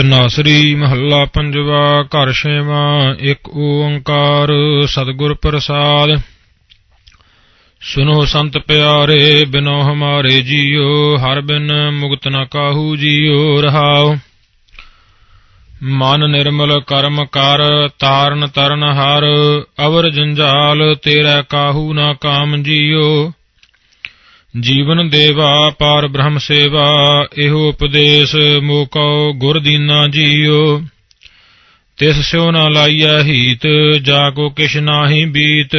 ਤਨਾਸਰੀ ਮਹੱਲਾ ਪੰਜਵਾ, ਘਰ ਛੇਵਾ, ਇੱਕ ਓੰਕਾਰ, ਸਤਿਗੁਰ ਪ੍ਰਸਾਦ। ਸੁਨੋ ਸੰਤ ਪਿਆਰੇ, ਬਿਨੋ ਹਮਾਰੇ ਜੀਓ, ਹਰ ਬਿਨ ਮੁਕਤ ਨਾ ਕਾਹੂ ਜੀਓ, ਰਹਾਓ। ਮਨ ਨਿਰਮਲ ਕਰਮ ਕਰ, ਤਾਰਨ ਤਰਨ ਹਰ, ਅਵਰ ਜੰਜਾਲ, ਤੇਰਾ ਕਾਹੂ ਨਾ ਕਾਮ ਜੀਓ। ਜੀਵਨ ਦੇਵਾ, ਪਾਰ ਬ੍ਰਹਮ ਸੇਵਾ, ਇਹੋ ਉਪਦੇਸ਼ ਮੋਕਉ ਗੁਰ ਦੀਨਾ ਜੀਓ। ਤਿਸ ਸਿਉ ਨਾ ਲਾਈਐ ਹੀਤ ਜਾ ਕੋ ਕਿਛ ਨਾਹੀ ਬੀਤ,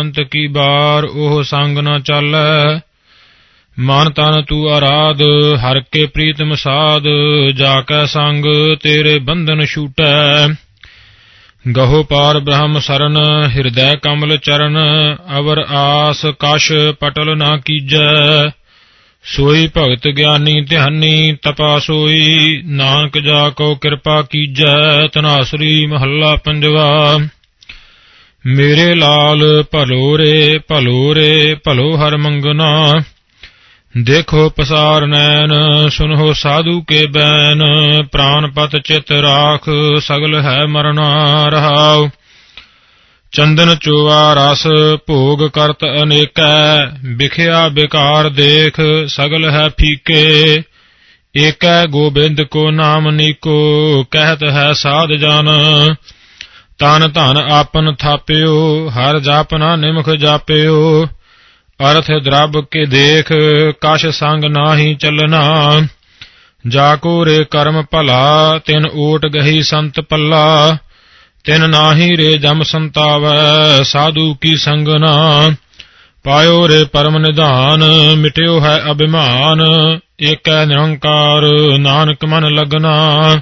ਅੰਤ ਕੀ ਬਾਰ ਉਹ ਸੰਗ ਨਾ ਚਾਲੈ। ਮਨ ਤਨ ਤੂ ਆਰਾਧ, ਹਰ ਕੇ ਪ੍ਰੀਤਮ ਸਾਧ, ਜਾ ਕੈ ਸੰਗ ਤੇਰੇ ਬੰਧਨ ਛੂਟੈ। ਗਹੋ ਪਾਰ ਬ੍ਰਹਮ ਸਰਨ, ਹਿਰਦੈ ਕਮਲ ਚਰਨ, ਅਵਰ ਆਸ ਕਸ਼ ਪਟਲ ਨਾ ਕੀਜੈ। ਸੋਈ ਭਗਤ ਗਿਆਨੀ ਧਿਆਨੀ ਤਪਾ ਸੋਈ, ਨਾਨਕ ਜਾ ਕੋ ਕਿਰਪਾ ਕੀਜੈ ਤਨਾਸਰੀ ਮਹੱਲਾ ਪੰਜਵਾ। ਮੇਰੇ ਲਾਲ ਭਲੋ ਰੇ ਭਲੋ ਰੇ, ਭਲੋ ਹਰ ਮੰਗਨਾ। ਦੇਖੋ ਪਸਾਰ ਨੈਣ ਸੁਨੋ ਸਾਧੂ ਕੇ ਬੈਨ ਪ੍ਰਾਨ ਪਤ ਚਿਤ ਰਾਖ, ਸਗਲ ਹੈ ਮਰਨਾ ਰਹਾਉ। ਚੰਦਨ ਚੋਆ ਰਸ, ਭੋਗ ਕਰਤ ਅਨੇਕੈ, ਵਿਖਿਆ ਵਿਕਾਰ ਦੇਖ, ਸਗਲ ਹੈ ਫੀਕੇ। ਏਕੈ ਗੋਬਿੰਦ ਕੋ ਨਾਮ ਨੀਕੋ, ਕਹਿਤ ਹੈ ਸਾਧ ਜਨ। ਤਨ ਧਨ ਆਪਨ ਥਾਪਿਓ, ਹਰ ਜਾਪਨਾ ਨਿਮਖ ਜਾਪਿਓ। ਅਰਥ ਦਰਬ ਕੇ ਦੇਖ ਕਛ ਸੰਗ ਨਾਹੀ ਚੱਲਣਾ। ਜਾ ਕੋ ਰੇ ਕਰਮ ਭਲਾ, ਤਿਨ ਓਟ ਗਹੀ ਸੰਤ ਪੱਲਾ। ਤਿਨ ਨਾਹੀ ਰੇ ਜਮ ਸੰਤਾਵੈ, ਸਾਧੂ ਕੀ ਸੰਗਨਾ ਪਾਇਓ ਰੇ ਪਰਮ ਨਿਧਾਨ, ਮਿਟਿਓ ਹੈ ਅਭਿਮਾਨ। ਏਕੈ ਨਿਰੰਕਾਰ, ਨਾਨਕ ਮਨ ਲਗਨਾ।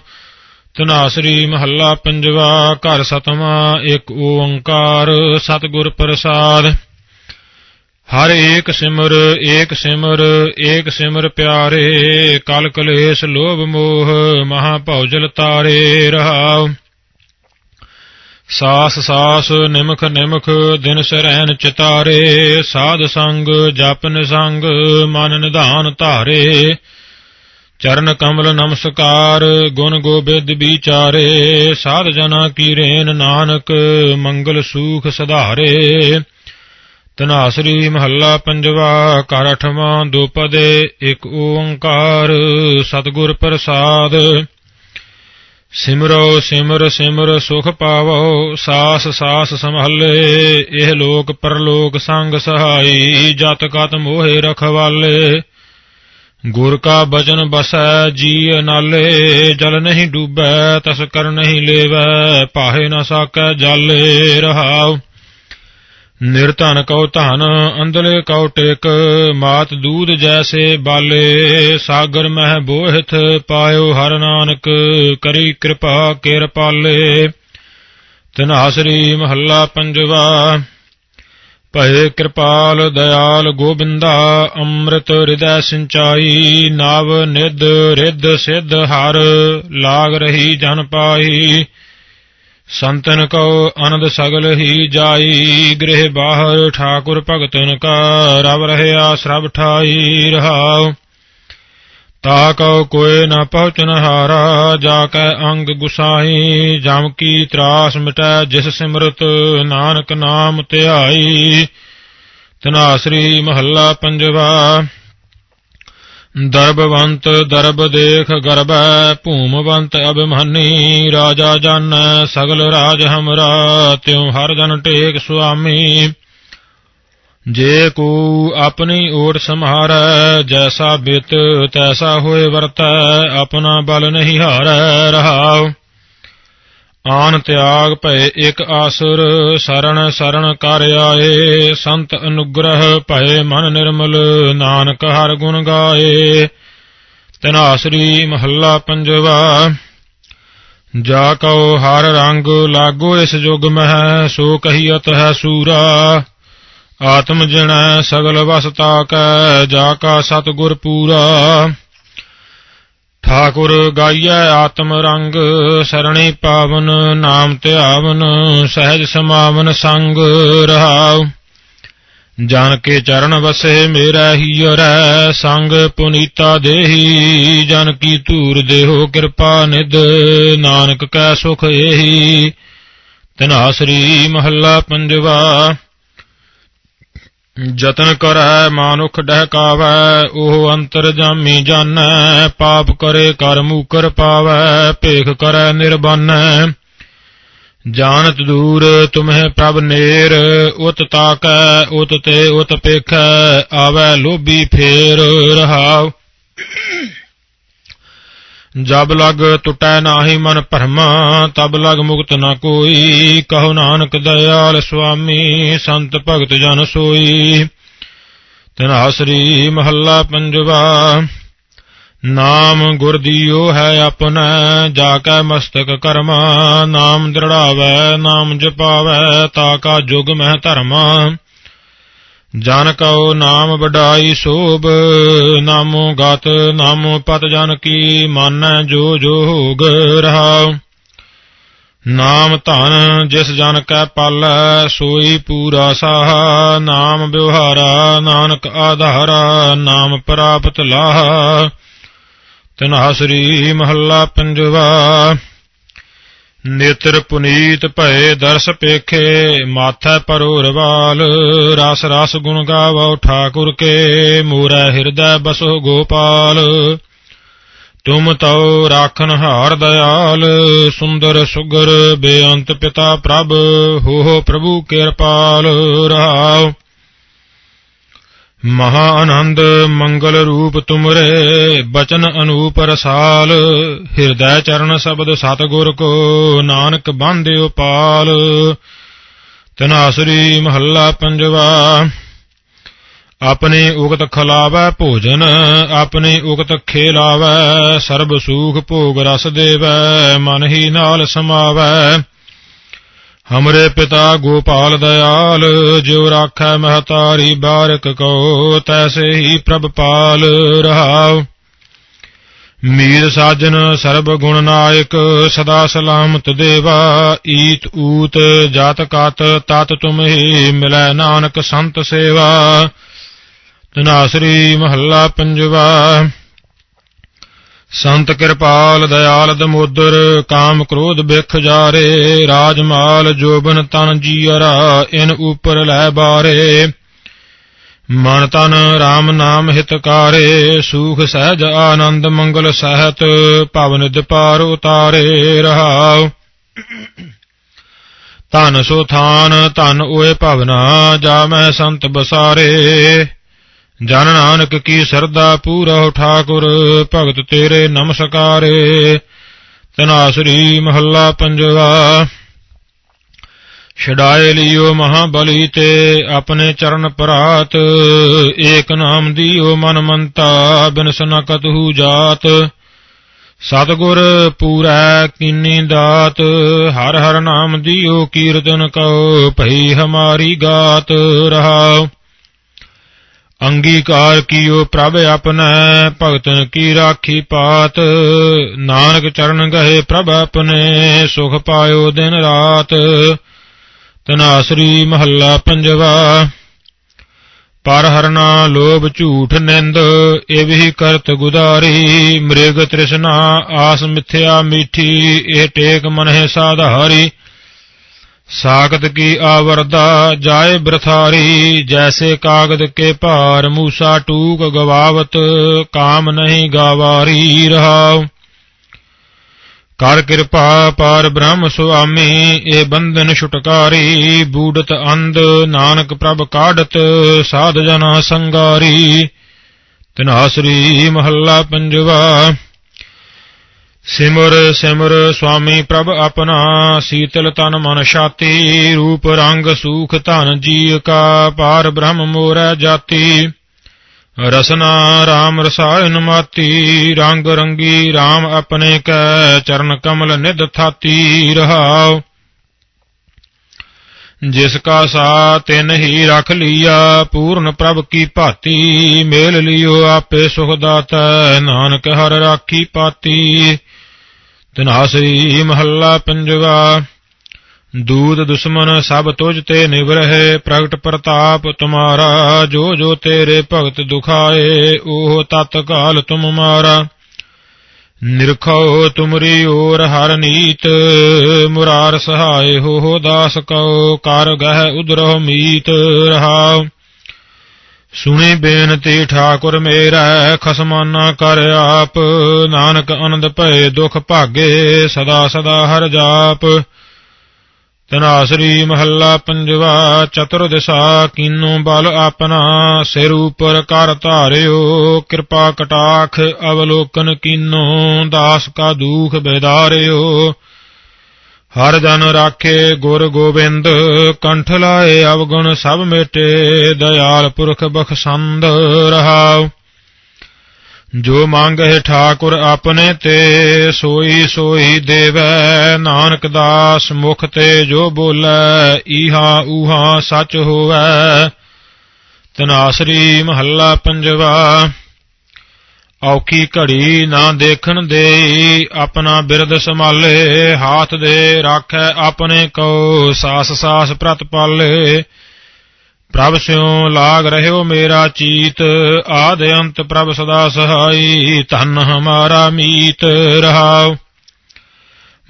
ਤਨਾਸਰੀ ਮਹੱਲਾ ਪੰਜਵਾ, ਘਰ ਸਤਵਾਂ ਇੱਕ ਓੰਕਾਰ, ਸਤਿਗੁਰ ਪ੍ਰਸਾਦ। ਹਰ ਏਕ ਸਿਮਰ ਏਕ ਸਿਮਰ ਏਕ ਸਿਮਰ ਪਿਆਰੇ, ਕਲ ਕਲੇਸ਼ ਲੋਭ ਮੋਹ, ਮਹਾ ਭਉਜਲ ਤਾਰੇ ਰਹਾਉ। ਸਾਸ ਸਾਸ ਨਿਮਖ ਨਿਮਖ ਦਿਨ ਸਰੈਨ ਚਿਤਾਰੇ, ਸਾਧ ਸੰਗ ਜਪ ਨਿਸੰਗ ਮਨ ਨਿਧਾਨ ਧਾਰੇ। ਚਰਨ ਕਮਲ ਨਮਸਕਾਰ, ਗੁਣ ਗੋਬਿੰਦ ਵਿਚਾਰੇ, ਸਾਧ ਜਨਾ ਕੀ ਰੇਨ ਨਾਨਕ, ਮੰਗਲ ਸੂਖ ਸਧਾਰੇ। ਤਨਾਸਰੀ ਮਹੱਲਾ ਪੰਜਵਾ, ਘਰ ਅਠਵਾਂ, ਦੋਪਦੇ, ਇੱਕ ਓੰਕਾਰ, ਸਤਿਗੁਰ ਪ੍ਰਸਾਦ। ਸਿਮਰੋ, ਸਿਮਰ ਸਿਮਰ, ਸੁਖ ਪਾਵੋ, ਸਾਸ ਸਾਸ ਸੰਭਾਲੇ, ਇਹ ਲੋਕ ਪਰਲੋਕ ਸੰਗ ਸਹਾਈ, ਜਤ ਕਤ ਮੋਹਿ ਰਖਵਾਲੇ। ਗੁਰ ਕਾ ਬਚਨ ਬਸੈ ਜੀ ਨਾਲੇ, ਜਲ ਨਹੀਂ ਡੂਬੈ, ਤਸ ਕਰ ਨਹੀਂ ਲੇਵੈ, ਪਾਹੇ ਨਾ ਸਾਕੈ ਜਾਲੇ ਰਹਾਉ। ਨਿਰਧਨ ਕਉ ਧਨ, ਅੰਦਲੇ ਕਉ ਟੇਕ, ਮਾਤ ਦੂਧ ਜੈਸੇ ਬਾਲੇ, ਸਾਗਰ ਮਹਿ ਬੋਹਿਤ ਪਾਇਓ ਹਰ ਨਾਨਕ, ਕਰੀ ਕਿਰਪਾ ਕੇਰ ਪਾਲੇ। ਤਨਾਸਰੀ ਮਹੱਲਾ ਪੰਜਵਾ, ਭਏ ਕਿਰਪਾਲ ਦਇਆਲ ਗੋਬਿੰਦਾ, ਅੰਮ੍ਰਿਤ ਹਿਰਦੈ ਸਿੰਚਾਈ, ਨਾਵ ਨਿਧ ਰਿੱਧ ਸਿੱਧ ਹਰ, ਲਾਗ ਰਹੀ ਜਨ ਪਾਈ। ਸੰਤਨ ਕਉ ਅਨੰਦ ਸਗਲ ਹੀ ਜਾਈ, ਗ੍ਰਹਿ ਬਾਹਰ ਠਾਕੁਰ ਭਗਤਨ ਕਾ ਰਵ ਰਹਿਆ ਸਰਬ ਠਾਈ ਰਹਾਉ। ਤਾ ਕਉ ਕੋਇ ਨ ਪਹੁੰਚਨ ਹਾਰਾ ਜਾ ਕੈ ਅੰਗ ਗੁਸਾਈ, ਜਮ ਕੀ ਤਰਾਸ ਮਿਟੈ ਜਿਸ ਸਿਮਰਤ, ਨਾਨਕ ਨਾਮ ਧਿਆਈ। ਤਨਾਸਰੀ ਮਹੱਲਾ ਪੰਜਵਾ ਦਰਬਵੰਤ ਦਰਬ ਦੇਖ ਗਰਬੈ ਭੂਮਵੰਤ ਅਭਿਮਾਨੀ, ਰਾਜਾ ਜਨ ਸਗਲ ਰਾਜ ਹਮਰਾ, ਤਿਉ ਹਰ ਜਨ ਟੇਕ ਸੁਆਮੀ। ਜੇ ਕੋ ਆਪਣੀ ਓਟ ਸੰਹਾਰੈ, ਜੈਸਾ ਬਿਤ ਤੈਸਾ ਹੋਏ ਵਰਤੈ, ਆਪਣਾ ਬਲ ਨਹੀਂ ਹਾਰੈ ਰਹਾਉ। ਆਨ ਤਿਆਗ ਭਏ ਇਕ ਆਸੁਰ ਸਰਣ ਸਰਣ ਕਰ ਆਏ। ਸੰਤ ਅਨੁਗ੍ਰਹ ਭਏ ਮਨ ਨਿਰਮਲ, ਨਾਨਕ ਹਰ ਗੁਣ ਗਾਏ। ਤਨਾਸਰੀ ਮਹੱਲਾ ਪੰਜਵਾ, ਜਾ ਕਉ ਹਰ ਰੰਗ ਲਾਗੋ ਇਸ ਜੁਗ ਮਹਿ, ਸੋ ਕਹੀਅਤ ਹੈ ਸੂਰਾ। ਆਤਮ ਜਣੈ ਸਗਲ ਵਸਤਾ ਕੈ, ਜਾ ਕਾ ਸਤਿਗੁਰ ਪੂਰਾ। ਠਾਕੁਰ ਗਾਈਐ ਆਤਮ ਰੰਗ, ਸਰਣੀ ਪਾਵਨ, ਨਾਮ ਧਿਆਵਨ, ਸਹਿਜ ਸਮਾਵਨ ਸੰਗ ਰਹਾਉ। ਜਨ ਕੇ ਚਰਨ ਵਸੇ ਮੇਰਾ ਹੀਰੈ ਸੰਗ ਪੁਨੀਤਾ ਦੇਹੀ, ਜਨ ਕੀ ਧੂਰ ਦੇਹੋ ਕਿਰਪਾ ਨਿਦ ਨਾਨਕ ਕੈ ਸੁਖ ਏਹੀ। ਤਨਾਸਰੀ ਮਹੱਲਾ ਪੰਜਵਾ ਜਤਨ ਕਰੈ ਮਾਨੁਖ ਡਹਿਕਾਵੈ, ਉਹ ਅੰਤਰ ਜਾਮੀ ਜਾਣੈ, ਪਾਪ ਕਰੇ ਕਰ ਮੂਕਰ ਪਾਵੈ, ਭੇਖ ਕਰੈ ਨਿਰਬੰਨੈ। ਜਾਣਤ ਦੂਰ ਤੁਮਹਿ ਪ੍ਰਭ ਨੇਰ, ਉਤ ਤਾਕੈ, ਉਤ ਤੇ ਉਤ ਪੇਖੈ, ਆਵੈ ਲੋਭੀ ਫੇਰ ਰਹਾਉ। ਜਬ ਲਗ ਟੁਟੈ ਨਾਹੀ ਮਨ ਭਰਮਾ, ਤਬ ਲਗ ਮੁਕਤ ਨਾ ਕੋਈ। ਕਹੋ ਨਾਨਕ ਦਇਆਲ ਸੁਆਮੀ, ਸੰਤ ਭਗਤ ਜਨ ਸੋਈ। ਤਨਾਸਰੀ ਮਹੱਲਾ ਪੰਜਵਾ, ਨਾਮ ਗੁਰ ਦੀਓ ਹੈ ਆਪਣਾ, ਜਾ ਕੈ ਮਸਤਕ ਕਰਮਾ, ਨਾਮ ਦ੍ਰਿੜਾਵੈ, ਨਾਮ ਜਪਾਵੈ, ਤਾ ਕਾ ਜੁਗ ਮਹਿ ਧਰਮਾ। ਜਨ ਕਉ ਨਾਮ ਵਡਾਈ ਸੋਭ, ਨਾਮੋ ਗਤ, ਨਾਮੋ ਪਤ ਜਨ ਕੀ ਮਾਨੈ ਜੋ ਜੋ ਹੋਗ ਰਹਾਉ। ਨਾਮ ਧਨ ਜਿਸ ਜਨ ਕੈ ਪਾਲੈ, ਸੋਈ ਪੂਰਾ ਸਾਹਾ। ਨਾਮ ਵਿਵਹਾਰਾ ਨਾਨਕ ਆਧਾਰਾ, ਨਾਮ ਪ੍ਰਾਪਤ ਲਾਹਾ। ਤਨਹਾਸਰੀ ਮਹੱਲਾ ਪੰਜਵਾ। ਨੇਤਰ ਪੁਨੀਤ ਭਏ ਦਰਸ ਪੇਖੇ, ਮਾਥੈ ਪਰੋਰਵਾਲ ਰਸ ਰਸ ਗੁਣ ਗਾਵੋ ਠਾਕੁਰ ਕੇ, ਮੂਰੈ ਹਿਰਦੈ ਬਸੋ ਗੋਪਾਲ। ਤੁਮ ਤਉ ਰਾਖਨ ਹਾਰ ਦਇਆਲ, ਸੁੰਦਰ ਸੁਗਰ ਬੇਅੰਤ ਪਿਤਾ ਪ੍ਰਭ ਹੋ ਹੋ ਪ੍ਰਭੂ ਕਿਰਪਾਲ। ਰਹਾਉ ਮਹਾ ਆਨੰਦ ਮੰਗਲ ਰੂਪ ਤੁਮਰੇ, ਬਚਨ ਅਨੂਪ ਰਸਾਲ, ਹਿਰਦੈ ਚਰਨ ਸ਼ਬਦ ਸਤਿਗੁਰ ਕੋ ਨਾਨਕ ਬਾਂਧਿਓ ਪਾਲ ਤਨਾਸਰੀ ਮਹੱਲਾ ਪੰਜਵਾ, ਆਪਣੇ ਉਗਤ ਖਲਾਵੈ ਭੋਜਨ, ਆਪਣੇ ਉਗਤ ਖੇਲਾਵੈ, ਸਰਬ ਸੂਖ ਭੋਗ ਰਸ ਦੇਵੈ, ਮਨ ਹੀ ਨਾਲ ਸਮਾਵੈ। ਹਮਰੇ ਪਿਤਾ ਗੋਪਾਲ ਦਇਆਲ, ਜਿਉ ਰਾਖੈ ਮਹਤਾਰੀ ਬਾਰਕ ਕੋ ਤੈਸੇ ਹੀ ਪ੍ਰਭ ਪਾਲ ਰਹਾਉ। ਮੀਰ ਸਾਜਨ ਸਰਬ ਗੁਣ ਨਾਇਕ, ਸਦਾ ਸਲਾਮਤ ਦੇਵਾ, ਈਤ ਊਤ ਜਾਤ ਕਾਤ, ਤਤ ਤੁਮਹੀ ਮਿਲੈ ਨਾਨਕ ਸੰਤ ਸੇਵਾ। ਤਨਾਸਰੀ ਮਹੱਲਾ ਪੰਜਵਾ। ਸੰਤ ਕਿਰਪਾਲ ਦਇਆਲ ਦਮੋਦਰ, ਕਾਮ ਕ੍ਰੋਧ ਬਿਖ ਜਾਰੇ ਰਾਜ ਮਾਲ ਜੋਬਨ ਤਨ ਜੀਅਰਾ, ਇਨ ਉਪਰ ਲੈ ਬਾਰੇ। ਮਨ ਤਨ RAM ਨਾਮ ਹਿਤਕਾਰੇ ਸੂਖ ਸਹਿਜ ਆਨੰਦ ਮੰਗਲ ਸਹਿਤ ਭਵਨ ਦਿਪਾਰ ਉਤਾਰੇ ਰਹਾਉ। ਧਨ ਸੋ ਥਾਨ, ਧਨ ਓਏ ਭਵਨਾ ਜਾ ਮੈਂ ਸੰਤ ਬਸਾਰੇ। ਜਨ ਨਾਨਕ ਕੀ ਸਰਦਾ ਪੂਰਾ ਠਾਕੁਰ, ਭਗਤ ਤੇਰੇ ਨਮਸਕਾਰੇ ਤਨਾਸਰੀ ਮਹੱਲਾ ਪੰਜਵਾ, ਛਡਾਏ ਲਿਓ ਮਹਾਬਲੀ ਤੇ ਆਪਣੇ ਚਰਨ ਪਰਾਤ। ਏਕ ਨਾਮ ਦੀਓ ਮਨ ਮੰਤਾ ਬਿਨਸ ਨ ਕਤਹੂ ਜਾਤ। ਸਤਗੁਰ ਪੂਰੈ ਕੀਨੀ ਦਾਤ, ਹਰ ਹਰ ਨਾਮ ਦੀਓ ਕੀਰਤਨ ਕਉ ਭਈ ਹਮਾਰੀ ਗਾਤ ਰਹਾਉ। ਅੰਗੀਕਾਰ ਕੀਓ ਪ੍ਰਭ ਆਪਣੈ, ਭਗਤਨ ਕੀ ਰਾਖੀ ਪਾਤ? ਨਾਨਕ ਚਰਨ ਗਏ ਪ੍ਰਭ ਆਪਣੇ, ਸੁਖ ਪਾਇਓ ਦਿਨ ਰਾਤ। ਤਨਾਸਰੀ ਮਹੱਲਾ ਪੰਜਵਾ, ਪਰ ਹਰਨਾ ਲੋਭ ਝੂਠ ਨਿੰਦ, ਇਹ ਕਰਤ ਗੁਦਾਰੀ। ਮ੍ਰਿਗ ਤ੍ਰਿਸ਼ਨਾ ਆਸ ਮਿਥਿਆ ਮੀਠੀ, ਇਹ ਟੇਕ ਮਨਹਿ ਸਾਧਾਰੀ। ਸਾਗਤ ਕੀ ਆਵਰਦਾ ਜਾਏ ਬ੍ਰਥਾਰੀ ਜੈਸੇ ਕਾਗਦ ਕੇ ਭਾਰ ਮੂਸਾ ਟੂਕ ਗਵਾਵਤ, ਕਾਮ ਨਹੀਂ ਗਾਵਾਰੀ ਰਹਾਉ। ਕਰ ਕਿਰਪਾ ਪਾਰ ਬ੍ਰਹਮ ਸੁਆਮੀ ਇਹ ਬੰਧਨ ਛੁਟਕਾਰੀ ਬੂੜਤ ਅੰਧ ਨਾਨਕ ਪ੍ਰਭ ਕਾਢਤ, ਸਾਧ ਜਨਾ ਸੰਗਾਰੀ। ਤਿਨਾਸਰੀ ਮਹੱਲਾ ਪੰਜਵਾ ਸਿਮਰ ਸਿਮਰ ਸੁਆਮੀ ਪ੍ਰਭ ਆਪਣਾ, ਸੀਤਲ ਤਨ ਮਨ ਛਾਤੀ, ਰੂਪ ਰੰਗ ਸੂਖ ਧਨ ਜੀ ਕਾ ਪਾਰ ਬ੍ਰਹਮ ਮੋਰੈ ਜਾਤੀ। ਰਸਨਾ RAM ਰਸਾਇਨ ਮਾਤੀ, ਰੰਗ ਰੰਗੀ RAM ਆਪਣੇ ਕੈ, ਚਰਨ ਕਮਲ ਨਿਧ ਥਾਤੀ ਰਹਾਉ। ਜਿਸ ਕਾ ਸਾ ਤਿਨ ਹੀ ਰਖ ਲੀਆ, ਪੂਰਨ ਪ੍ਰਭ ਕੀ ਭਾਤੀ, ਮੇਲ ਲਿਓ ਆਪੇ ਸੁਖ ਦਾਤੈ, ਨਾਨਕ ਹਰ ਰਾਖੀ ਪਾਤੀ। ਤਨਾਸਰੀ ਮਹੱਲਾ ਪੰਜਵਾ ਦੂਤ ਦੁਸ਼ਮਨ ਸਭ ਤੁਝ ਤੇ ਨਿਵਰਹਿ ਪ੍ਰਗਟ ਪ੍ਰਤਾਪ ਤੁਮਾਰਾ, ਜੋ ਜੋ ਤੇਰੇ ਭਗਤ ਦੁਖਾਏ, ਉਹ ਤਤਕਾਲ ਤੁਮ ਮਾਰਾ। ਨਿਰਖੋ ਤੁਮਰੀ ਓਰ ਹਰ ਨੀਤ, ਮੁਰਾਰ ਸਹਾਇ ਹੋ ਹੋ ਦਾਸ ਕਉ, ਕਰ ਗਹਿ ਉਦਰਹੁ ਮੀਤ ਰਹਾਉ। ਸੁਣੀ ਬੇਨਤੀ ਠਾਕੁਰ ਮੇਰਾ, ਖਸਮਾਨਾ ਕਰ ਆਪ। ਨਾਨਕ ਅਨੰਦ ਭਏ, ਦੁਖ ਭਾਗੇ, ਸਦਾ ਸਦਾ ਹਰ ਜਾਪ। ਤਨਾਸਰੀ ਮਹੱਲਾ ਪੰਜਵਾ, ਚਤੁਰ ਦਿਸ਼ਾ ਕੀਨੋ ਬਲ ਆਪਣਾ। ਸਿਰ ਉਪਰ ਕਰ ਧਾਰਿਓ, ਕਿਰਪਾ ਕਟਾਖ ਅਵਲੋਕਨ ਕੀਨੋ। ਦਾਸ ਕਾ ਦੁਖ ਬੇਦਾਰਿਓ। ਹਰ ਜਨ ਰਾਖੇ ਗੁਰ ਗੋਬਿੰਦ, ਕੰਠ ਲਾਏ ਅਵਗੁਣ ਸਭ ਮੇਟੇ, ਦਇਆਲ ਪੁਰਖ ਬਖਸ਼ੰਦ ਰਹਾਉ। ਜੋ ਮੰਗਹਿ ਠਾਕੁਰ ਆਪਣੇ ਤੇ, ਸੋਈ ਸੋਈ ਦੇਵੈ। ਨਾਨਕ ਦਾਸ ਮੁਖ ਤੇ ਜੋ ਬੋਲੇ, ਈਹਾ ਊਹਾ ਸਚ ਹੋਵੈ। ਤਨਾਸਰੀ ਮਹੱਲਾ ਪੰਜਵਾ। ਔਖੀ ਘੜੀ ਨਾ ਦੇਖਣ ਦੇਈ ਆਪਣਾ ਬਿਰਦ ਸੰਭਾਲੇ, ਹਾਥ ਦੇ ਰਾਖੈ ਆਪਣੇ ਕੋ, ਸਾਸ ਸਾਸ ਪ੍ਰਤ ਪਾਲੇ। ਪ੍ਰਭ ਸਿਉ ਲਾਗ ਰਹਿਓ ਮੇਰਾ ਚੀਤ, ਆਦ ਅੰਤ ਪ੍ਰਭ ਸਦਾ ਸਹਾਈ, ਧਨ ਹਮਾਰਾ ਮੀਤ ਰਹਾਉ।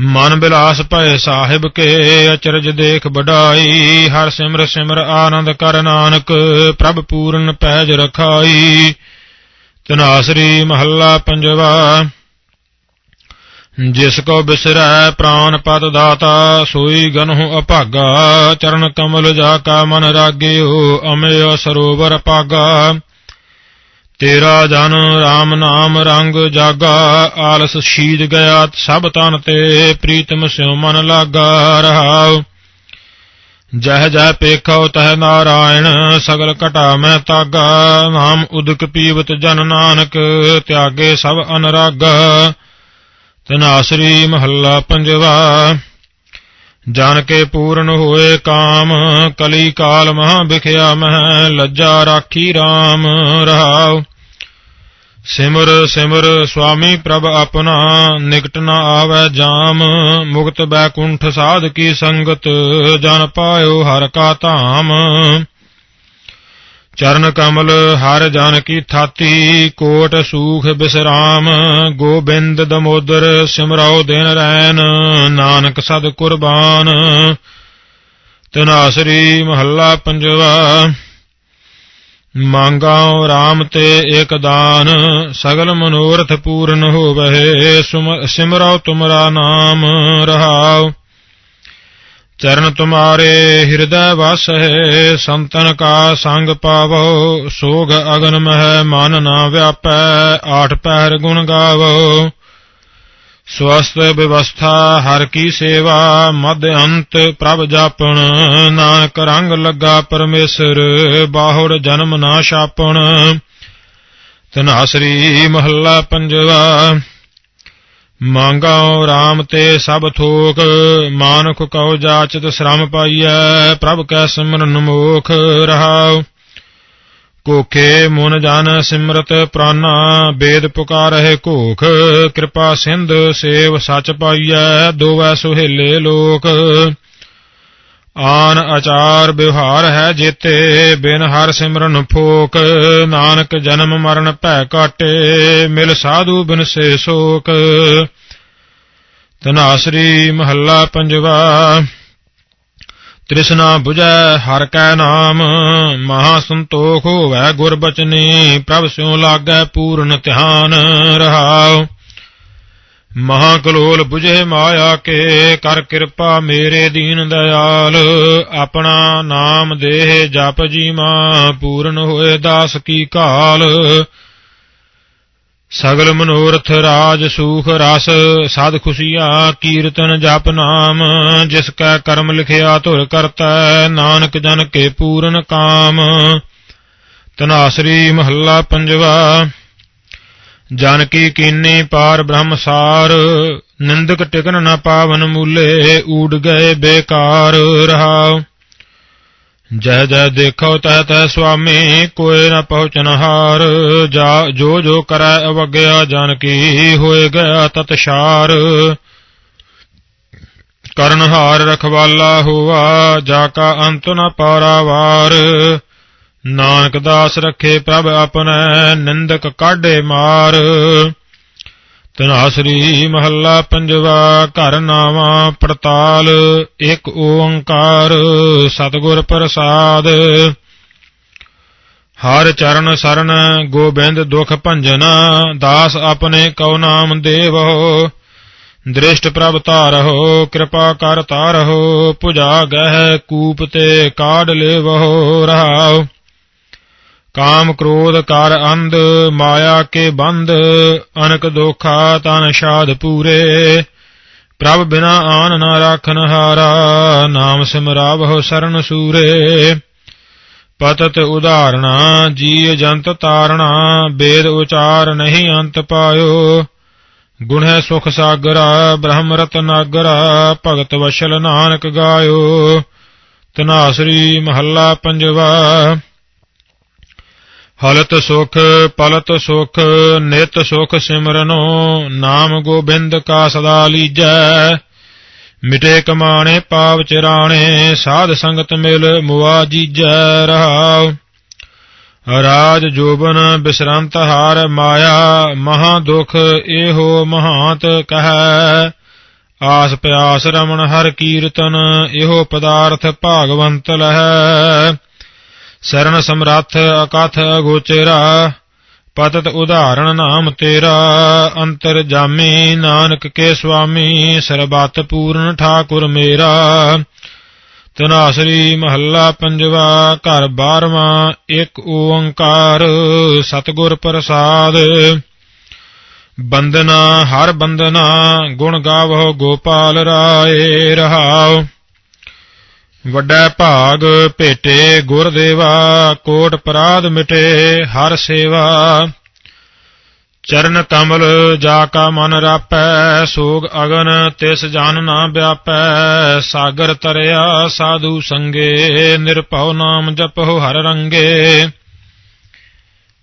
ਮਨ ਬਿਲਾਸ ਭਏ ਸਾਹਿਬ ਕੇ, ਅਚਰਜ ਦੇਖ ਬਡਾਈ ਹਰ ਸਿਮਰ ਸਿਮਰ ਆਨੰਦ ਕਰ ਨਾਨਕ, ਪ੍ਰਭ ਪੂਰਨ ਪੈਜ ਰਖਾਈ। ਤਨਾਸਰੀ ਮਹੱਲਾ ਪੰਜਵਾ। ਜਿਸ ਕੋ ਬਿਸਰੈ ਪ੍ਰਾਨ ਪਦ ਦਾਤਾ, ਸੋਈ ਗਨਹੁ ਅਭਾਗਾ। ਚਰਨ ਕਮਲ ਜਾ ਕਾ ਮਨ ਰਾਗਿਓ ਅਮਿਓ ਸਰੋਵਰ ਪਾਗਾ ਤੇਰਾ ਜਨ RAM ਨਾਮ ਰੰਗ ਜਾਗਾ, ਆਲਸ ਸ਼ੀਦ ਗਿਆ ਸਭ ਤਨ ਤੇ, ਪ੍ਰੀਤਮ ਸਿਉ ਮਨ ਲਾਗਾ ਰਹਾਉ। ਜਹ ਜਹ ਪੇਖੋ ਤਹ ਨਾਰਾਇਣ, ਸਗਲ ਘਟਾ ਮੈਂ ਤਾਗਾ। ਨਾਮ ਉਦਕ ਪੀਵਤ ਜਨ ਨਾਨਕ, ਤਿਆਗੇ ਸਭ ਅਨਰਾਗਾ। ਤਨਾਸਰੀ ਮਹੱਲਾ ਪੰਜਵਾ ਜਨ ਕੇ ਪੂਰਨ ਹੋਏ ਕਾਮ, ਕਲੀ ਕਾਲ ਮਹਾ ਵਿਖਿਆ ਮਹਿ, ਲੱਜਾ ਰਾਖੀ RAM ਰਹਾਉ। ਸਿਮਰ ਸਿਮਰ ਸੁਆਮੀ ਪ੍ਰਭ ਆਪਣਾ, ਨਿਕਟ ਨ ਆਵੈ ਜਾਮ, ਮੁਕਤ ਬੈਕੁੰਠ ਸਾਧ ਕੀ ਸੰਗਤ, ਜਨ ਪਾਇਓ ਹਰ ਕਾ ਧਾਮ। ਚਰਨ ਕਮਲ ਹਰ ਜਨ ਕੀ ਥਾਤੀ, ਕੋਟ ਸੂਖ ਬਿਸਰਾਮ, ਗੋਬਿੰਦ ਦਮੋਦਰ ਸਿਮਰਾਓ ਦਿਨ ਰੈਨ ਨਾਨਕ ਸਦ ਕੁਰਬਾਨ। ਤਨਾਸਰੀ ਮਹੱਲਾ ਪੰਜਵਾ ਮੰਗਾਉ RAM ਤੇ ਏਕ ਦਾਨ, ਸਗਲ ਮਨੋਰਥ ਪੂਰਨ ਹੋਵਹਿ, ਸੁਮ- ਸਿਮਰਉ ਤੁਮਰਾ ਨਾਮ ਰਹਾਉ। ਚਰਨ ਤੁਮਾਰੇ ਹਿਰਦੈ ਵਸ ਹੈ ਸੰਤਨ ਕਾ ਸੰਗ ਪਾਵੋ, ਸੋਗ ਅਗਨ ਮਹਿ ਮਨ ਨਾ ਵਿਆਪੈ, ਆਠ ਪਹਿਰ ਗੁਣ ਗਾਵੋ। ਸਵਸਤ ਵਿਵਸਥਾ ਹਰ ਕੀ ਸੇਵਾ ਮਦ ਅੰਤ ਪ੍ਰਭ ਜਾਪਣ। ਨਾਨਕ ਰੰਗ ਲੱਗਾ ਪਰਮੇਸ਼ਰ, ਬਾਹੁੜ ਜਨਮ ਨਾ ਛਾਪਣ ਤਨਾਸਰੀ ਮਹੱਲਾ ਪੰਜਵਾ, ਮੰਗਾਉ RAM ਤੇ ਸਭ ਥੋਕ, ਮਾਨੁਖ ਕਉ ਜਾਚਤ ਸ਼ਰਮ ਪਾਈਐ, ਪ੍ਰਭ ਕੈ ਸਿਮਰਨ ਮੋਖ ਰਹਾਉ। ਕੋਖੇ ਮਨ ਜਨ ਸਿਮਰਤ ਪ੍ਰਾਨਾ, ਬੇਦ ਪੁਕਾਰਹਿ ਘੋਖ ਕਿਰਪਾ ਸਿੰਧ ਸੇਵ ਸਚ ਪਾਈਐ, ਦੋਵੈ ਸੁਹੇਲੇ ਲੋਕ। ਆਨ ਆਚਾਰ ਵਿਵਹਾਰ ਹੈ ਜੇਤੇ, ਬਿਨ ਹਰ ਸਿਮਰਨ ਫੋਕ, ਨਾਨਕ ਜਨਮ ਮਰਨ ਭੈ ਕਾਟੇ ਮਿਲ ਸਾਧੂ ਬਿਨ ਸੇ ਸੋਕ। ਤਨਾਸਰੀ ਮਹੱਲਾ ਪੰਜਵਾ ਤ੍ਰਿਸ਼ਨਾ 부ਜੈ ਹਰ ਕੈ ਨਾਮ, ਮਹਾ ਸੰਤੋਖ ਹੋਵੈ ਗੁਰ ਬਚਨੀ, ਪ੍ਰਭ ਸਿਉ ਲਾਗੈ ਪੂਰਨ ਧਿਆਨ ਰਹਾਉ। ਮਹਾ ਕਲੋਲ 부ਝੇ ਮਾਇਆ ਕੇ, ਕਰ ਕਿਰਪਾ ਮੇਰੇ ਦੀਨ ਦਇਆਲ। ਆਪਣਾ ਨਾਮ ਦੇਹ ਜਪ ਜੀਮਾ, ਪੂਰਨ ਹੋਏ ਦਾਸ ਕੀ ਕਾਲ। ਸਗਲ ਮਨੋਰਥ ਰਾਜ ਸੂਖ ਰਸ, ਸਦ ਖੁਸ਼ੀਆਂ ਕੀਰਤਨ ਜਪ ਨਾਮ, ਜਿਸ ਕੈ ਕਰਮ ਲਿਖਿਆ ਧੁਰ ਕਰਤਾ, ਨਾਨਕ ਜਨ ਕੇ ਪੂਰਨ ਕਾਮ। ਤਨਾਸਰੀ ਮਹੱਲਾ ਪੰਜਵਾ, ਜਨ ਕੀ ਕੀਨੀ ਪਾਰ ਬ੍ਰਹਮ ਸਾਰ, ਨਿੰਦਕ ਟਿਕਨ ਨਾ ਪਾਵਨ ਮੂਲੇ, ਊੜ ਗਏ ਬੇਕਾਰ ਰਹਾਉ। ਜਹ ਜਹ ਦੇਖੋ ਤਹ ਤਹ ਸੁਆਮੀ, ਕੋਈ ਨ ਪਹੁੰਚਨ ਹਾਰ। ਜੋ ਜੋ ਕਰੈ ਅਵਗਿਆ, ਜਨ ਕੀ ਹੋਏ ਗਿਆ ਤਤਸ਼ਾਰ ਕਰਨਹਾਰ ਰਖਵਾਲਾ ਹੋਆ, ਜਾ ਕਾ ਅੰਤ ਨ ਪਾਰਾਵਾਰ। ਨਾਨਕ ਦਾਸ ਰਖੇ ਪ੍ਰਭ ਆਪਣੈ, ਨਿੰਦਕ ਕਾਢੇ ਮਾਰ। ਤਨਾਸਰੀ ਮਹੱਲਾ ਪੰਜਵਾ, ਘਰ ਨਾਵਾ, ਪੜਤਾਲ, ਇੱਕ ਓੰਕਾਰ, ਸਤਿਗੁਰ ਪ੍ਰਸਾਦ। ਹਰ ਚਰਨ ਸ਼ਰਨ, ਗੋਬਿੰਦ ਦੁਖ ਭੰਜਨ, ਦਾਸ ਆਪਣੇ ਕਉ ਨਾਮ ਦੇਵੋ। ਦ੍ਰਿਸ਼ਟ ਪ੍ਰਭ ਧਾਰਹੁ, ਕਿਰਪਾ ਕਰ ਤਾਰਹੁ ਪੁਜਾ ਗਹਿ, ਕੂਪ ਤੇ ਕਾਢ ਲੇਵਹੁ ਰਹਾਉ। ਕਾਮ ਕ੍ਰੋਧ ਕਰ ਅੰਧ, ਮਾਇਆ ਕੇ ਬੰਧ ਅਨਕ ਦੋਖਾ ਤਨ ਸ਼ਾਦ ਪੂਰੇ। ਪ੍ਰਭ ਬਿਨਾ ਆਨ ਨਾ ਰਾਖਨ ਹਾਰਾ, ਨਾਮ ਸਿਮਰਾਵਹੁ ਸਰਨ ਸੂਰੇ। ਪਤਤ ਉਦਾਹਰਣਾ ਜੀ ਜੰਤ ਤਾਰਣਾ, ਬੇਦ ਉਚਾਰ ਨਹੀਂ ਅੰਤ ਪਾਇਓ। ਗੁਣ ਹੈ ਸੁਖ ਸਾਗਰਾ, ਬ੍ਰਹਮ ਰਤਨਾਗਰਾ ਭਗਤ ਵਸ਼ਲ ਨਾਨਕ ਗਾਇਓ। ਤਨਾਸਰੀ ਮਹੱਲਾ ਪੰਜਵਾ ਹਲਤ ਸੁਖ, ਪਲਤ ਸੁਖ, ਨਿਤ ਸੁਖ ਸਿਮਰਨੋ, ਨਾਮ ਗੋਬਿੰਦ ਕਾ ਸਦਾ ਲੀਜੈ। ਮਿਟੇ ਕਮਾਣੇ ਪਾਪ ਚਿਰਾਣੇ, ਸਾਧ ਸੰਗਤ ਮਿਲ ਮੁਆ ਜੀਜੈ ਰਹਾਉ। ਰਾਜ ਜੋਬਨ ਬਿਸਰੰਤ ਹਾਰ ਮਾਇਆ, ਮਹਾ ਦੁਖ ਇਹੋ ਮਹਾਤ ਕਹੈ। ਆਸ ਪਿਆਸ ਰਮਣ ਹਰ ਕੀਰਤਨ ਇਹੋ ਪਦਾਰਥ ਭਾਗਵੰਤ ਲਹੈ। ਸਰਣ ਸਮਰੱਥ ਅਕਥ ਅਗੋਚਰਾ ਪਤਤ ਉਦਾਹਰਣ ਨਾਮ ਤੇਰਾ। ਅੰਤਰ ਜਾਮੀ ਨਾਨਕ ਕੇ ਸੁਆਮੀ, ਸਰਬਤ ਪੂਰਨ ਠਾਕੁਰ ਮੇਰਾ। ਤਨਾਸਰੀ ਮਹੱਲਾ ਪੰਜਵਾ, ਘਰ ਬਾਰਵਾਂ, ਇੱਕ ਓੰਕਾਰ, ਸਤਿਗੁਰ ਪ੍ਰਸਾਦ। ਬੰਦਨਾ, ਹਰ ਬੰਦਨਾ, ਗੁਣ ਗਾਵੋ ਗੋਪਾਲ ਰਾਏ ਰਹਾਉ। ਵੱਡਾ ਭਾਗ ਭੇਟੇ, ਗੁਰਦੇਵਾ, ਕੋਟ ਪਰਾਧ ਮਿਟੇ, ਹਰ ਸੇਵਾ। ਚਰਨ ਕਮਲ ਜਾ ਕਾ ਮਨ ਰਾਪੈ, ਸੋਗ ਅਗਨ ਤਿਸ ਜਨ ਨਾ ਵਿਆਪੈ। ਸਾਗਰ ਤਰਿਆ ਸਾਧੂ ਸੰਗੇ, ਨਿਰਭਉ ਨਾਮ ਜਪਹੁ ਹਰ ਰੰਗੇ।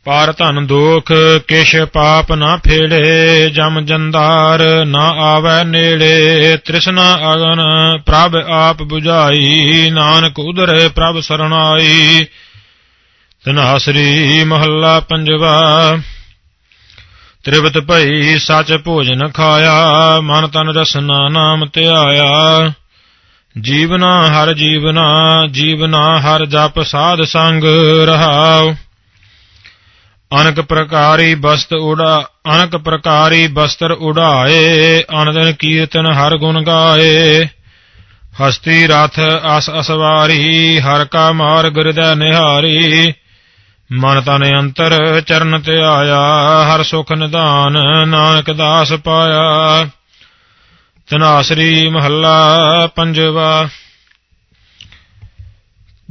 ਪਾਰ ਧਨ ਦੋਖ, ਕਿਛ ਪਾਪ ਨਾ ਫੇੜੇ ਜਮ ਜੰਦਾਰ ਨਾ ਆਵੈ ਨੇੜੇ। ਤ੍ਰਿਸ਼ਨਾ ਅਗਨ ਪ੍ਰਭ ਆਪ 부ਝਾਈ ਨਾਨਕ ਉਦਰੇ ਪ੍ਰਭ ਸਰਣਾਈ। ਤਨਾਸਰੀ ਮਹੱਲਾ ਪੰਜਵਾ, ਤ੍ਰਿਵਤ ਭਈ ਸਚ ਭੋਜਨ ਖਾਇਆ, ਮਨ ਤਨ ਰਸਨਾ ਨਾਮ ਧਿਆਇਆ। ਜੀਵਨਾ ਹਰ ਜੀਵਨਾ ਜੀਵਨਾ ਹਰ ਜਪ ਸਾਧ ਸੰਗ ਰਹਾਉ। ਅਨਕ ਪ੍ਰਕਾਰੀ ਬਸਤ ਉਡਾ, ਅਨਕ ਪ੍ਰਕਾਰੀ ਬਸਤਰ ਉਡਾਏ, ਅਨੰਦਨ ਕੀਰਤਨ ਹਰ ਗੁਣ ਗਾਏ। ਹਸਤੀ ਰਥ ਅਸ ਅਸਵਾਰੀ, ਹਰ ਕਾ ਮਾਰਗ ਹਿਰਦੈ ਨਿਹਾਰੀ। ਮਨ ਤਨ ਅੰਤਰ ਚਰਨ ਤੇ ਆਇਆ ਹਰ ਸੁਖ ਨਿਧਾਨ ਨਾਨਕ ਦਾਸ ਪਾਇਆ। ਤਨਾਸਰੀ ਮਹੱਲਾ ਪੰਜਵਾ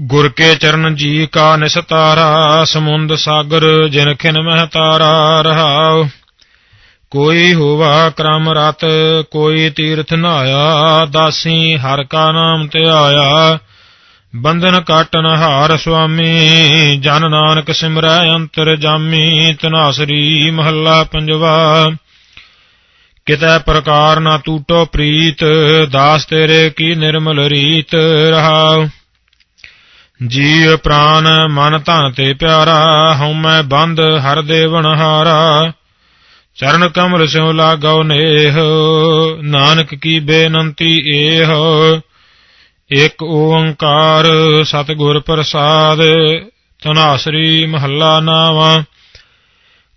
ਗੁਰ ਕੇ ਚਰਨ ਜੀ ਕਾ ਨਿਸਤਾਰਾ ਸਮੁੰਦ ਸਾਗਰ ਜਿਨ ਖਿਨ ਮਹਿ ਤਾਰਾ ਰਹਾਉ। ਕੋਈ ਹੋਵਾ ਕਰਮ ਰਤ, ਕੋਈ ਤੀਰਥ ਨਾਇਆ ਦਾਸੀ ਹਰ ਕਾ ਨਾਮ ਧਿਆਇਆ ਬੰਧਨ ਕਾਟਨ ਹਾਰ ਸੁਆਮੀ, ਜਨ ਨਾਨਕ ਸਿਮਰੈ ਅੰਤਰ ਜਾਮੀ ਤਨਾਸਰੀ ਮਹੱਲਾ ਪੰਜਵਾ। ਕਿਤੈ ਪ੍ਰਕਾਰ ਨਾ ਟੂਟੋ ਪ੍ਰੀਤ, ਦਾਸ ਤੇਰੇ ਕੀ ਨਿਰਮਲ ਰੀਤ ਰਹਾਉ। ਜੀਵ ਪ੍ਰਾਨ ਮਨ ਧਨ ਤੇ ਪਿਆਰਾ, ਹਉ ਮੈਂ ਬੰਦ ਹਰ ਦੇਵਨ ਹਾਰਾ। ਚਰਨ ਕਮਲ ਸਿਉ ਲਾਗਉ ਨੇਹ, ਨਾਨਕ ਕੀ ਬੇਨੰਤੀ ਏਹ। ਇਕ ਓੰਕਾਰ ਸਤਿਗੁਰ ਪ੍ਰਸਾਦ ਤਨਾਸਰੀ ਮਹੱਲਾ ਨਾਵਾ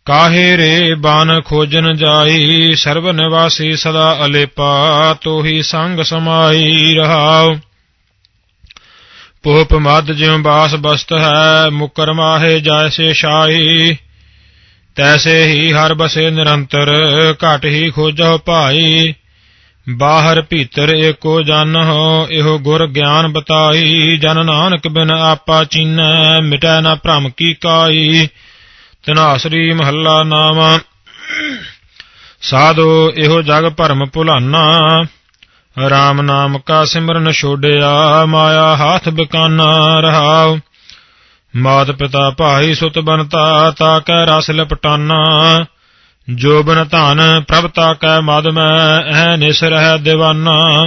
ਕਾਹੇ ਰੇ ਬਨ ਖੋਜਨ ਜਾਈ ਸਰਬ ਨਿਵਾਸੀ ਸਦਾ ਅਲੇਪਾ, ਤੋਹੀ ਸੰਗ ਸਮਾਈ ਰਹਾਉ। ਪੋਪ ਮਦ ਜਿਉ ਬਾਸ ਬਸਤ ਹੈ, ਮੁਕਰ ਮਾਹੇ ਜੈਸੇ ਸ਼ਾਹੀ। ਤੈਸੇ ਹੀ ਹਰ ਬਸੇ ਨਿਰੰਤਰ, ਘਟ ਹੀ ਖੋਜੋ ਭਾਈ। ਬਾਹਰ ਭੀਤਰ ਏਕੋ ਜਨ ਹੋ, ਇਹੋ ਗੁਰ ਗਿਆਨ ਬਤਾਈ। ਜਨ ਨਾਨਕ ਬਿਨ ਆਪਾ ਚੀਨੈ, ਮਿਟੈ ਨਾ ਭ੍ਰਮ ਕੀ ਕਾਈ। ਤਨਾਸਰੀ ਮਹੱਲਾ ਨਾਮ। ਸਾਧੋ ਇਹੋ ਜਗ ਭਰਮ ਭੁਲਾਨਾ। ਰਾਮ ਨਾਮ ਕਾ ਸਿਮਰਨ ਛੋੜਿਆ, ਮਾਇਆ ਹਾਥ ਬਿਕਾਨਾ ਰਹਾਉ। ਮਾਤ ਪਿਤਾ ਭਾਈ ਸੁਤ ਬਨਤਾ ਤਾ ਕੈ ਰਸ ਲਪਟਾਨਾ। ਜੋ ਧਨ ਪ੍ਰਭ ਤਾ ਕੈ ਮਦ ਮੈਂ, ਐ ਨਿਸ ਰਹਿ دیਵਾਨਾ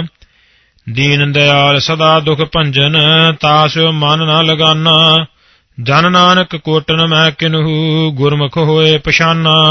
ਦੀਨ ਦਿਆਲ ਸਦਾ ਦੁਖ ਭੰਜਨ ਤਾਸ ਮਨ ਨਾ ਲਗਾਨਾ। ਜਨ ਨਾਨਕ ਕੋਟਨ ਮੈਂ ਕਿਨਹੂ, ਗੁਰਮੁਖ ਹੋਏ ਪਛਾਨਾ।